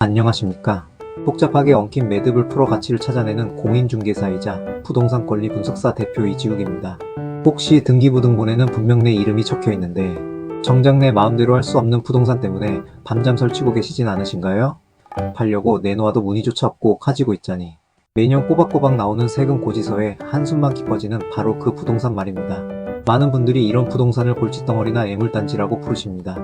안녕하십니까. 복잡하게 엉킨 매듭을 풀어 가치를 찾아내는 공인중개사이자 부동산 권리 분석사 대표 이지욱입니다. 혹시 등기부등본에는 분명 내 이름이 적혀 있는데 정작 내 마음대로 할 수 없는 부동산 때문에 밤잠 설치고 계시진 않으신가요? 팔려고 내놓아도 문의조차 없고 가지고 있자니 매년 꼬박꼬박 나오는 세금 고지서에 한숨만 깊어지는 바로 그 부동산 말입니다. 많은 분들이 이런 부동산을 골칫덩어리나 애물단지라고 부르십니다.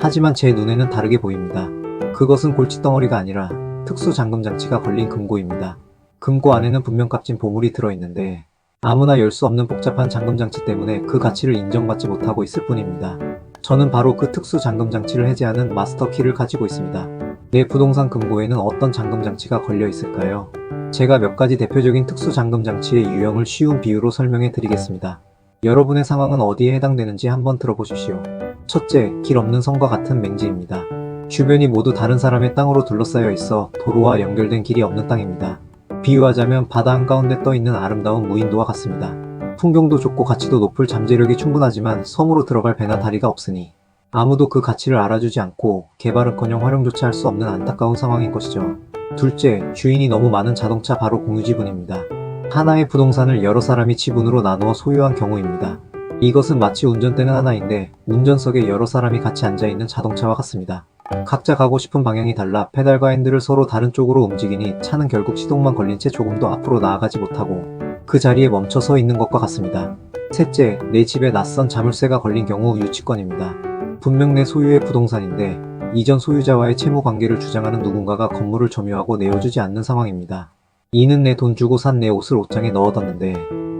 하지만 제 눈에는 다르게 보입니다. 그것은 골칫덩어리가 아니라 특수 잠금 장치가 걸린 금고입니다. 금고 안에는 분명 값진 보물이 들어있는데 아무나 열 수 없는 복잡한 잠금 장치 때문에 그 가치를 인정받지 못하고 있을 뿐입니다. 저는 바로 그 특수 잠금 장치를 해제하는 마스터 키를 가지고 있습니다. 내 부동산 금고에는 어떤 잠금 장치가 걸려 있을까요? 제가 몇 가지 대표적인 특수 잠금 장치의 유형을 쉬운 비유로 설명해 드리겠습니다. 여러분의 상황은 어디에 해당되는지 한번 들어보십시오. 첫째, 길 없는 성과 같은 맹지입니다. 주변이 모두 다른 사람의 땅으로 둘러싸여 있어 도로와 연결된 길이 없는 땅입니다. 비유하자면 바다 한가운데 떠 있는 아름다운 무인도와 같습니다. 풍경도 좋고 가치도 높을 잠재력이 충분하지만 섬으로 들어갈 배나 다리가 없으니 아무도 그 가치를 알아주지 않고 개발은커녕 활용조차 할 수 없는 안타까운 상황인 것이죠. 둘째, 주인이 너무 많은 자동차 바로 공유 지분입니다. 하나의 부동산을 여러 사람이 지분으로 나누어 소유한 경우입니다. 이것은 마치 운전대는 하나인데 운전석에 여러 사람이 같이 앉아 있는 자동차와 같습니다. 각자 가고 싶은 방향이 달라 페달과 핸들을 서로 다른 쪽으로 움직이니 차는 결국 시동만 걸린 채 조금도 앞으로 나아가지 못하고 그 자리에 멈춰 서 있는 것과 같습니다. 셋째, 내 집에 낯선 자물쇠가 걸린 경우 유치권입니다. 분명 내 소유의 부동산인데 이전 소유자와의 채무 관계를 주장하는 누군가가 건물을 점유하고 내어주지 않는 상황입니다. 이는 내 돈 주고 산 내 옷을 옷장에 넣어뒀는데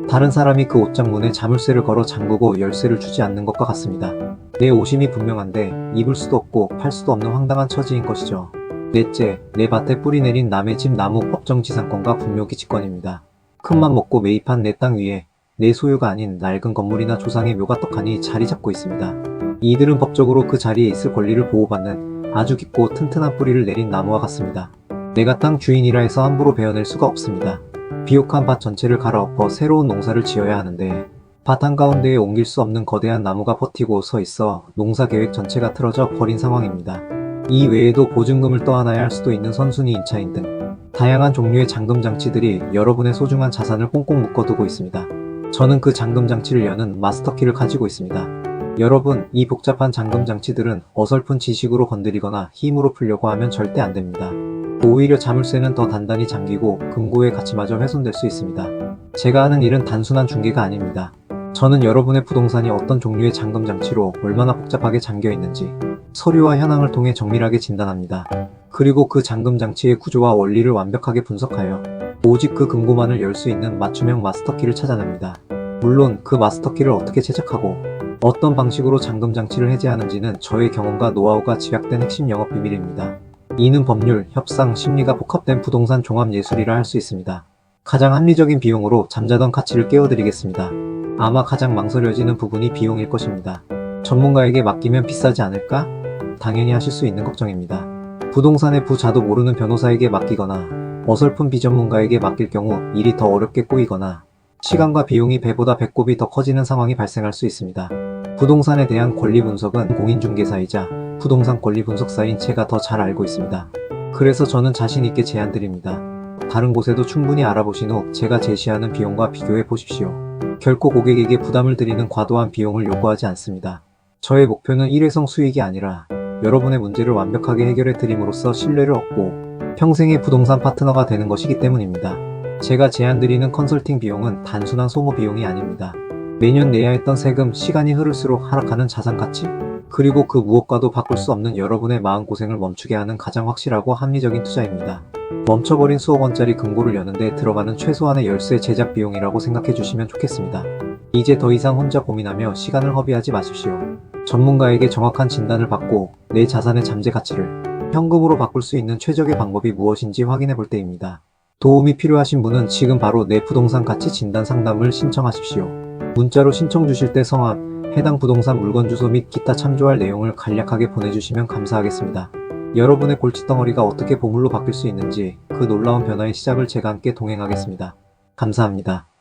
다른 사람이 그 옷장 문에 자물쇠를 걸어 잠그고 열쇠를 주지 않는 것과 같습니다. 내 오심이 분명한데 입을 수도 없고 팔 수도 없는 황당한 처지인 것이죠. 넷째, 내 밭에 뿌리 내린 남의 집 나무 법정지상권과 분묘기지권입니다. 큰맘 먹고 매입한 내 땅 위에 내 소유가 아닌 낡은 건물이나 조상의 묘가 떡하니 자리 잡고 있습니다. 이들은 법적으로 그 자리에 있을 권리를 보호받는 아주 깊고 튼튼한 뿌리를 내린 나무와 같습니다. 내가 땅 주인이라 해서 함부로 베어낼 수가 없습니다. 비옥한 밭 전체를 갈아엎어 새로운 농사를 지어야 하는데 밭 한가운데에 옮길 수 없는 거대한 나무가 버티고 서 있어 농사 계획 전체가 틀어져 버린 상황입니다. 이 외에도 보증금을 떠안아야 할 수도 있는 선순위 임차인 등 다양한 종류의 잠금 장치들이 여러분의 소중한 자산을 꽁꽁 묶어두고 있습니다. 저는 그 잠금 장치를 여는 마스터키를 가지고 있습니다. 여러분, 이 복잡한 잠금 장치들은 어설픈 지식으로 건드리거나 힘으로 풀려고 하면 절대 안 됩니다. 오히려 자물쇠는 더 단단히 잠기고 금고의 가치마저 훼손될 수 있습니다. 제가 하는 일은 단순한 중개가 아닙니다. 저는 여러분의 부동산이 어떤 종류의 잠금 장치로 얼마나 복잡하게 잠겨 있는지 서류와 현황을 통해 정밀하게 진단합니다. 그리고 그 잠금 장치의 구조와 원리를 완벽하게 분석하여 오직 그 금고만을 열 수 있는 맞춤형 마스터키를 찾아냅니다. 물론 그 마스터키를 어떻게 제작하고 어떤 방식으로 잠금 장치를 해제하는지는 저의 경험과 노하우가 집약된 핵심 영업 비밀입니다. 이는 법률, 협상, 심리가 복합된 부동산 종합 예술이라 할 수 있습니다. 가장 합리적인 비용으로 잠자던 가치를 깨워드리겠습니다. 아마 가장 망설여지는 부분이 비용일 것입니다. 전문가에게 맡기면 비싸지 않을까? 당연히 하실 수 있는 걱정입니다. 부동산의 부자도 모르는 변호사에게 맡기거나 어설픈 비전문가에게 맡길 경우 일이 더 어렵게 꼬이거나 시간과 비용이 배보다 배꼽이 더 커지는 상황이 발생할 수 있습니다. 부동산에 대한 권리 분석은 공인중개사이자 부동산 권리 분석사인 제가 더 잘 알고 있습니다. 그래서 저는 자신 있게 제안 드립니다. 다른 곳에도 충분히 알아보신 후 제가 제시하는 비용과 비교해 보십시오. 결코 고객에게 부담을 드리는 과도한 비용을 요구하지 않습니다. 저의 목표는 일회성 수익이 아니라 여러분의 문제를 완벽하게 해결해 드림으로써 신뢰를 얻고 평생의 부동산 파트너가 되는 것이기 때문입니다. 제가 제안 드리는 컨설팅 비용은 단순한 소모 비용이 아닙니다. 매년 내야 했던 세금, 시간이 흐를수록 하락하는 자산 가치, 그리고 그 무엇과도 바꿀 수 없는 여러분의 마음고생을 멈추게 하는 가장 확실하고 합리적인 투자입니다. 멈춰버린 수억 원짜리 금고를 여는데 들어가는 최소한의 열쇠 제작 비용이라고 생각해 주시면 좋겠습니다. 이제 더 이상 혼자 고민하며 시간을 허비하지 마십시오. 전문가에게 정확한 진단을 받고 내 자산의 잠재 가치를 현금으로 바꿀 수 있는 최적의 방법이 무엇인지 확인해 볼 때입니다. 도움이 필요하신 분은 지금 바로 내 부동산 가치 진단 상담을 신청하십시오. 문자로 신청 주실 때 성함, 해당 부동산 물건 주소 및 기타 참조할 내용을 간략하게 보내주시면 감사하겠습니다. 여러분의 골칫덩어리가 어떻게 보물로 바뀔 수 있는지 그 놀라운 변화의 시작을 제가 함께 동행하겠습니다. 감사합니다.